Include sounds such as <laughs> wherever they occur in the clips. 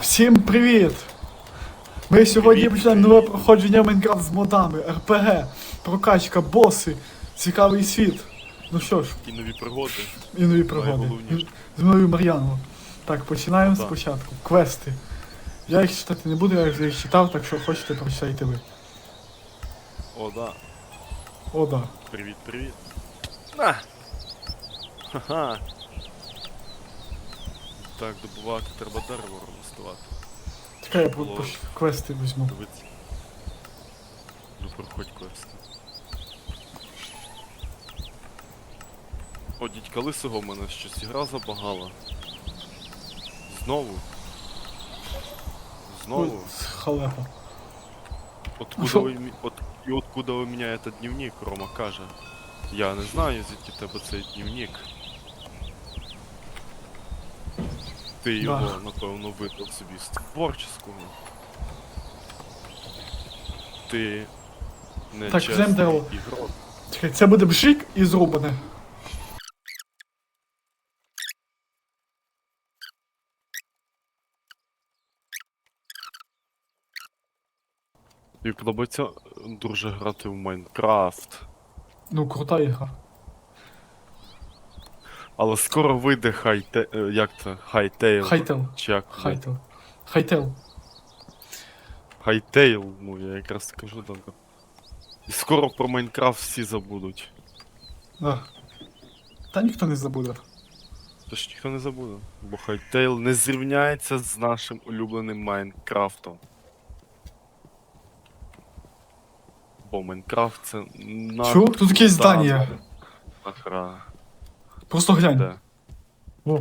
Всім привіт! Ми сьогодні Привіт. починаємо нове проходження Майнкрафт з модами, РПГ, прокачка, боси, цікавий світ. Ну що ж, І нові пригоди. і нові пригоди. З мною Мар'яном. Так, починаємо Так. спочатку. Квести. Я їх читати не буду, я їх читав, так що хочете, прочитайте ви. О, да. О, да. Привіт, привіт. На! Ха-ха. Так, добувати треба дерево ростувати. Чекай, я по- Було. квести візьму. Дивіться. Ну, проходь квест. О, дідька лисого в мене щось ігра забагала. Знову. Знову. Ой, Халепа. Откуда Шо? вы, от, и откуда меня этот дневник, Рома каже. Я не знаю, звідки в тебе цей дневник. Ти його, напевно, видав собі з творческого. Ти не Так, дерево. ігрок. Чекай, це буде бжик і зрубане. Тобі подобається дуже грати в Майнкрафт. Ну, крута ігра. Але скоро вийде хайте... е, як це? Хайтейл. Хайтел. Чи як? Хайтел. Хайтел. Хайтейл, ну я якраз кажу так. І скоро про Майнкрафт всі забудуть. Да. Та ніхто не забуде. Тож ніхто не забуде. Бо Хайтейл не зрівняється з нашим улюбленим Майнкрафтом. Бо Майнкрафт це на. Чого? Тут якесь здання. Нахра. Просто глянь. Де? О,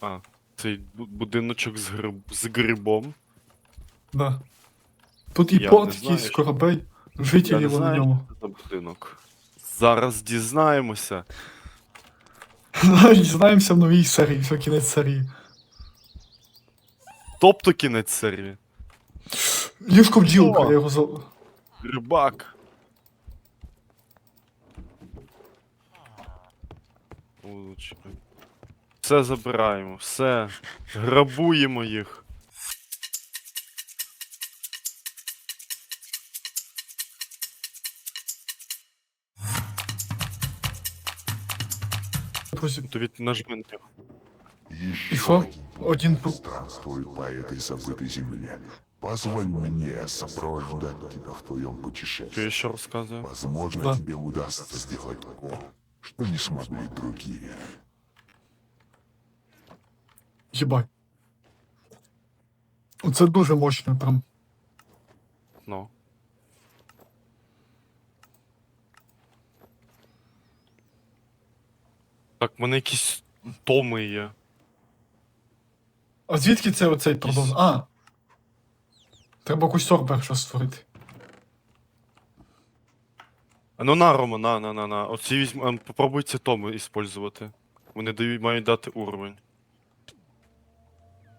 А, цей бу- будиночок з, гриб... з грибом. да. Тут і Я порт знаю, якийсь, що- корабель, Я жителі не на знаю, ньому. що це за будинок. Зараз дізнаємося. <laughs> Дізнаємося в новій серії, що кінець серії. Тобто кінець серії. Ліжко бджілка, О! я його за... Рибак. О. Все забираємо, все. Грабуємо їх. Тобі нажми на нього. Еще що? Один пу- этой забытой земле. Позволь мне сопровождать тебя в твоем я путешествии. ще розказую? Возможно, Да. тебе удастся сделать то, что не смогли другие. Єбать. Це дуже мощно прям. Ну. Так, в мене якісь томи є. А звідки це оцей продовж? А. Треба кустор перше створити. А ну на, Рома, на, на, на, на. Оці візьм... ем, попробуй ці томи іспользувати. Вони дають, мають дати уровень.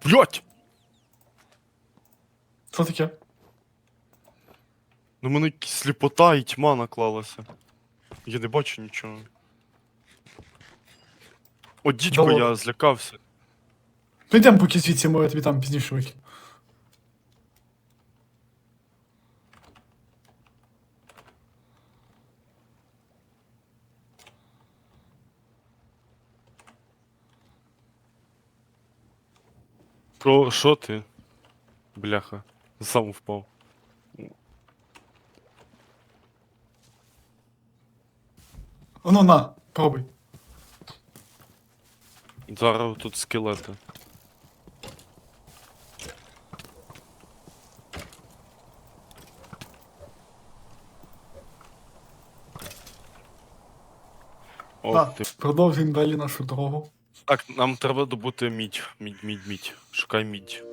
Блять! Що таке? Ну мене якась сліпота і тьма наклалася. Я не бачу нічого. О, дідько, Да я злякався. Ну йдемо поки звідси, може тобі там пізніше викину. Про що ти? Бляха. Сам впав. Ну на, пробуй. Зараз тут скелети. О, На, ти. продовжуємо далі нашу дорогу. Так, нам треба добути мідь. Мідь, мідь, мідь. Шукай мідь.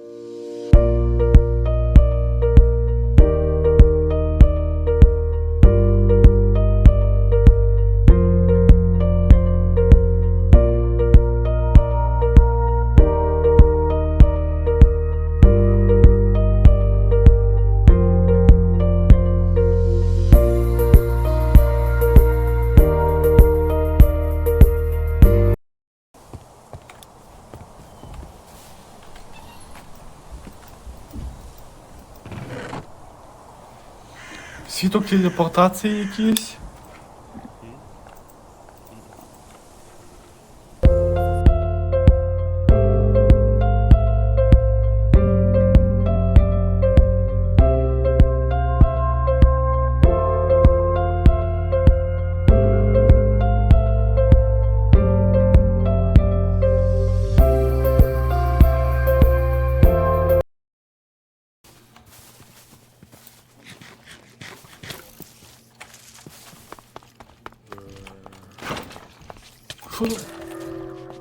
Світок телепортації якийсь.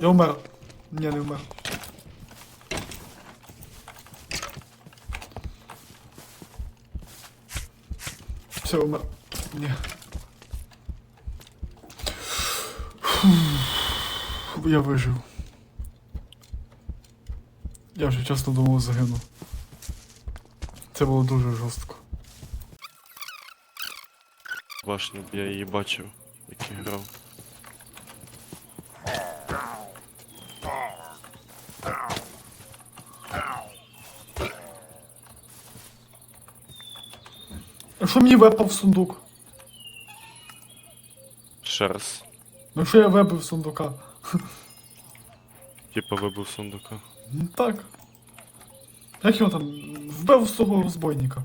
Я вмер. Ні, не вмер. Все, вмер. Ні. Фух. Я вижив. Я вже часто думав загину. Це було дуже жорстко. Башню, я її бачив, як я грав. Що мені вепав в сундук? Ще раз. Ну що я вебив сундука? Типа вибив сундука. Ну так. Як його там? Вбив з того розбойника.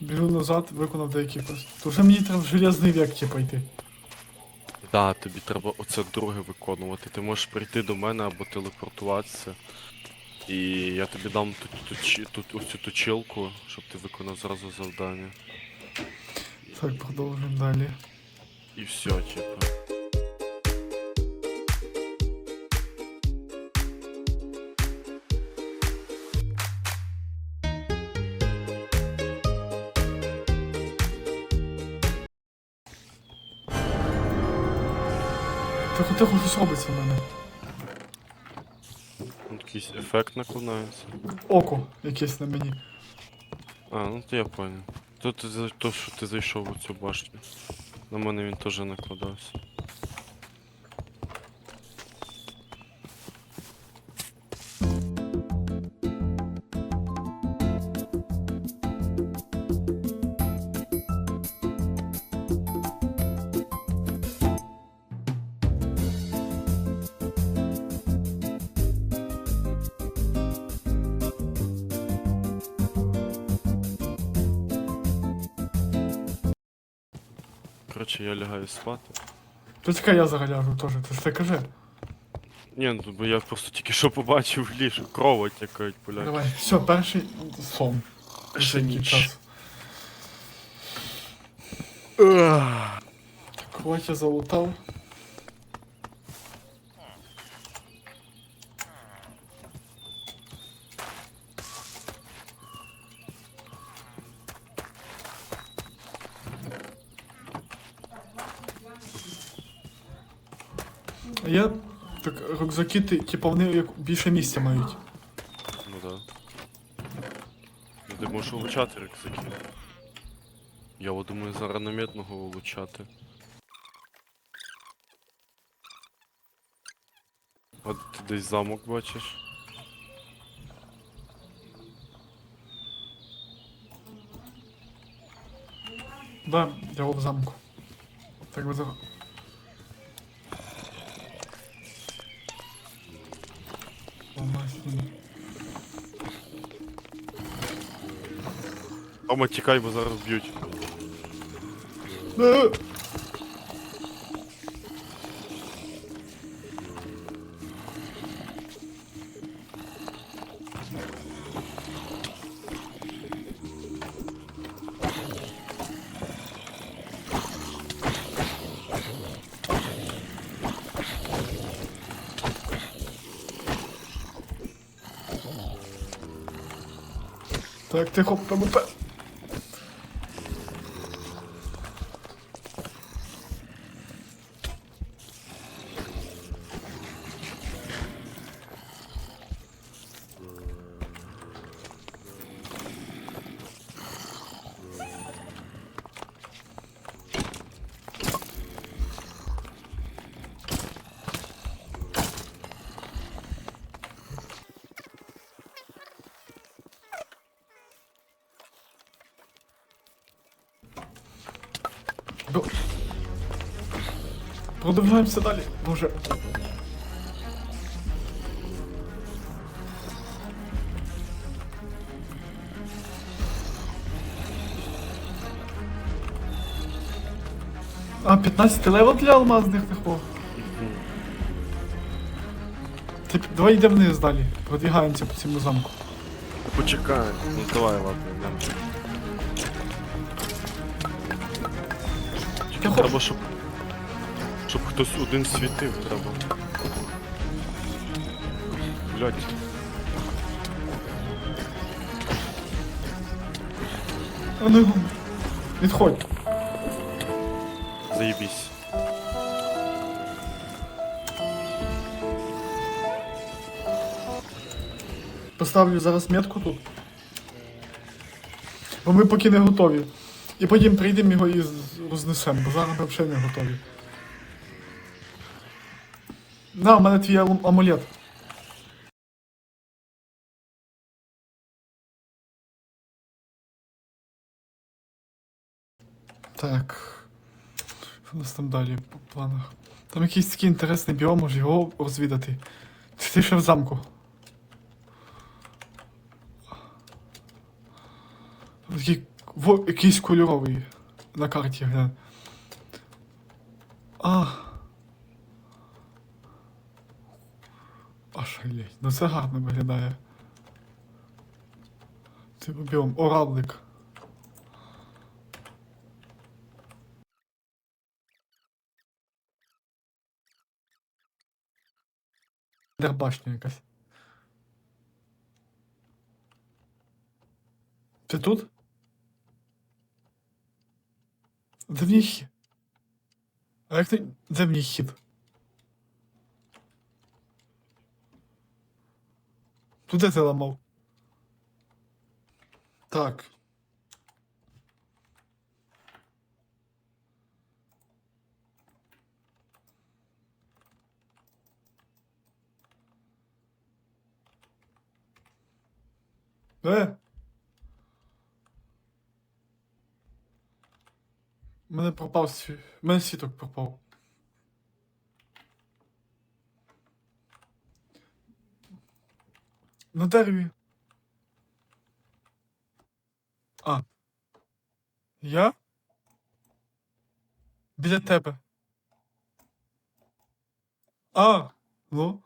Біжу назад, виконав деякі квести. То вже мені треба в железний век типа йти. Да, тобі треба оце друге виконувати. Ти можеш прийти до мене або телепортуватися. І я тобі дам тут, тут, чи- тут оцю точилку, щоб ти виконав зразу завдання. Так, продовжуємо далі. І все, типа. Тихо, тихо, щось робиться в мене. Тут якийсь ефект наклонається. Око якесь на мені. А, ну то я понял. То, ти, за- то що ти зайшов у цю башню. На мене він теж накладався. Коротше, я лягаю спати. То чекай, я загаляжу теж, ти ж це кажи. Ні, ну бо я просто тільки що побачив ліж. крова тякають поляки. Давай, все, перший сон. Ще ніч. час. Так, я залутав. Я так рюкзаки, ти- типу, вони як більше місця мають. Ну да. Ну ти можеш улучати рюкзаки. Я от думаю зараз наметного улучати. От ти десь замок бачиш. Да, я в замку. Так би Домашній. Тома, тікай, бо зараз б'ють. Е! Так, тихо, ПВП. Продовжуємося далі. Боже. А, 15 левел для алмазних такого. Ти, давай йдемо вниз далі. Продвігаємося по цьому замку. Почекай. Ну давай, ладно, йдемо. Тільки треба, щоб. Хтось один світив треба. Блять. А ну відходь. Заєбісь. Поставлю зараз метку тут. Бо ми поки не готові. І потім прийдемо його і рознесемо, бо зараз ми взагалі не готові. На, у мене твій алам- амулет. Так. Що у нас там далі по планах? Там якийсь такий інтересний біом, може його розвідати. Ти ще в замку? Там Такий во, якийсь кольоровий на карті глянь. А. Ошалеть. Ну це гарно виглядає. Це біом. Оравлик. Дербашня якась. Ти тут? Де в хід? А як ти. Де в ній хід? Тут де ти ламав? Так. Е? У мене пропав свій. У мене світок пропав. На дереві. А. Я? Біля тебе. А, ну.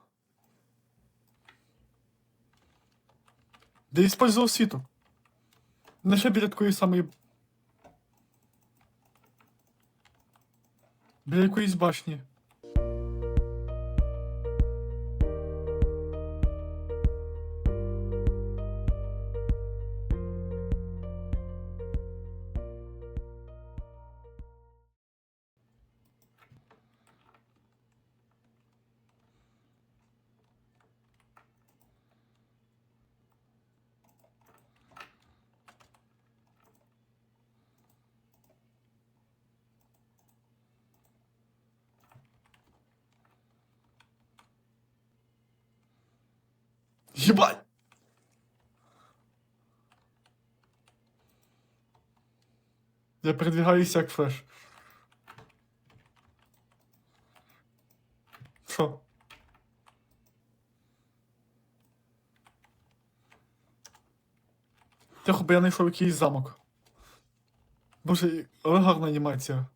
Да использовал світу. Ще біля такої самої. Біля якоїсь башні. Ебать! Я передвигаюся як флеш. Що? Тихо, бо я знайшов якийсь замок. Боже, але гарна анімація.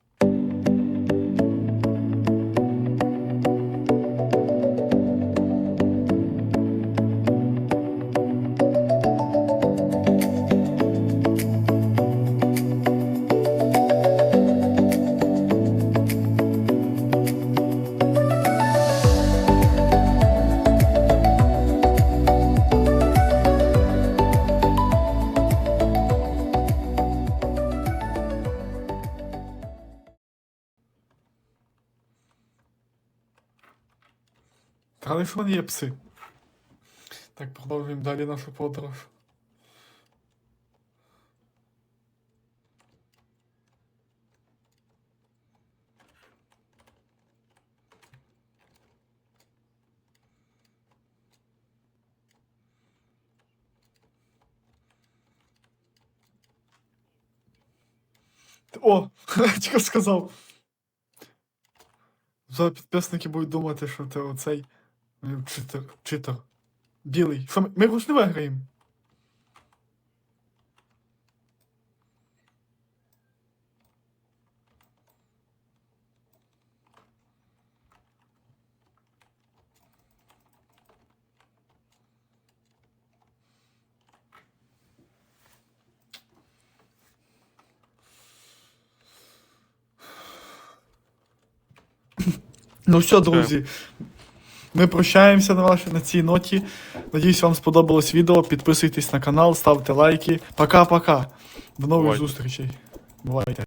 Мене є пси. Так, продовжуємо далі нашу подорож. О! <laughs> Тільки сказав. Зараз підписники будуть думати, що ти оцей читер. читер. Білий. Що ми, ми не виграємо. Ну все, друзі. Ми прощаємося на, ваш, на цій ноті. Надіюсь, вам сподобалось відео. Підписуйтесь на канал, ставте лайки. Пока-пока. До нових Бувайте. зустрічей. Бувайте.